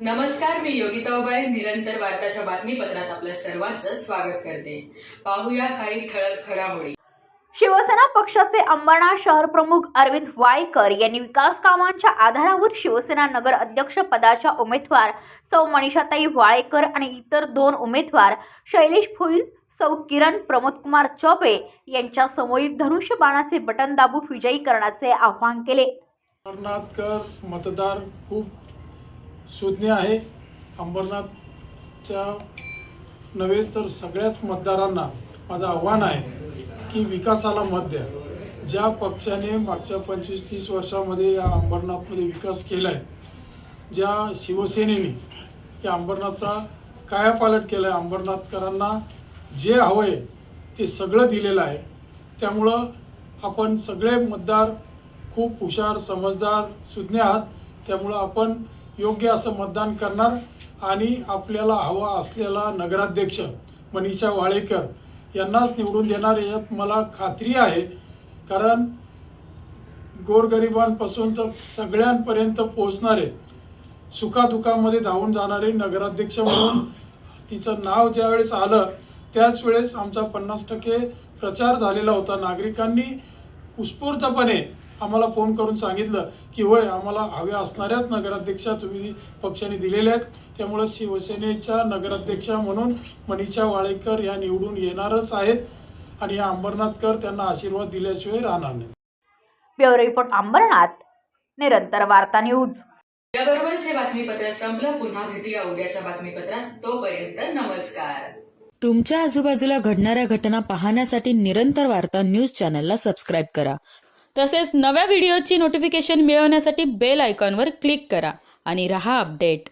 नमस्कार मी योगिता उबाळे निरंतर वार्ताच्या बातमीपत्रात आपल्या सर्वांचं स्वागत करते. पाहूया काही ठळक घडामोडी. शिवसेना पक्षाचे अंबरनाथ शहर प्रमुख अरविंद वायकर यांनी विकास कामांच्या आधारावर शिवसेना नगर अध्यक्ष पदाच्या उमेदवार सौ मनीषाताई वाळेकर आणि इतर दोन उमेदवार शैलेश भोईर सौ किरण प्रमोदकुमार चौबे यांच्या समोरील धनुष्यबाणाचे बटन दाबून विजयी करण्याचे आवाहन केले. मतदार खूप सुज्ञ आहे. अंबरनाथच्या नव्हे तर सगळ्याच मतदारांना माझं आव्हान आहे की विकासाला मत द्या. ज्या पक्षाने मागच्या पंचवीस तीस वर्षामध्ये या अंबरनाथमध्ये विकास केला आहे ज्या शिवसेनेने या अंबरनाथचा कायापालट केला आहे अंबरनाथकरांना जे हवं आहे ते सगळं दिलेलं आहे. त्यामुळं आपण सगळे मतदार खूप हुशार समजदार सुज्ञ आहात. त्यामुळं आपण योग्य असं मतदान करणार आणि आपल्याला हवा असलेला नगराध्यक्ष मनीषा वाळेकर यांनाच निवडून देणार यात मला खात्री आहे. कारण गोरगरिबांपासून तर सगळ्यांपर्यंत पोहोचणारे सुखादुखामध्ये धावून जाणारे नगराध्यक्ष म्हणून तिचं नाव ज्यावेळेस आलं त्याच वेळेस आमचा पन्नास टक्के प्रचार झालेला होता. नागरिकांनी उत्स्फूर्तपणे आम्हाला फोन करून सांगितलं की होय आम्हाला हव्या असणाऱ्याच नगराध्यक्षा तुम्ही पक्षाने दिलेल्या आहेत. त्यामुळं शिवसेनेच्या नगराध्यक्षा म्हणून मनीषा वाळेकर या निवडून येणारच आहेत आणि या अंबरनाथकर त्यांना आशीर्वाद दिल्याशिवाय राहणार नाही. Bureau report Ambernath. Nirantar Varta news. याबरोबरच हे बातमीपत्र संपलं. पुन्हा भेटूया उद्याच्या बातमीपत्रात. तोपर्यंत नमस्कार. तुमच्या आजूबाजूला घडणाऱ्या घटना पाहण्यासाठी निरंतर वार्ता न्यूज चॅनलला सबस्क्राईब करा. तसेच नव्या व्हिडिओची नोटिफिकेशन मिळवण्यासाठी बेल आयकॉनवर क्लिक करा आणि रहा अपडेट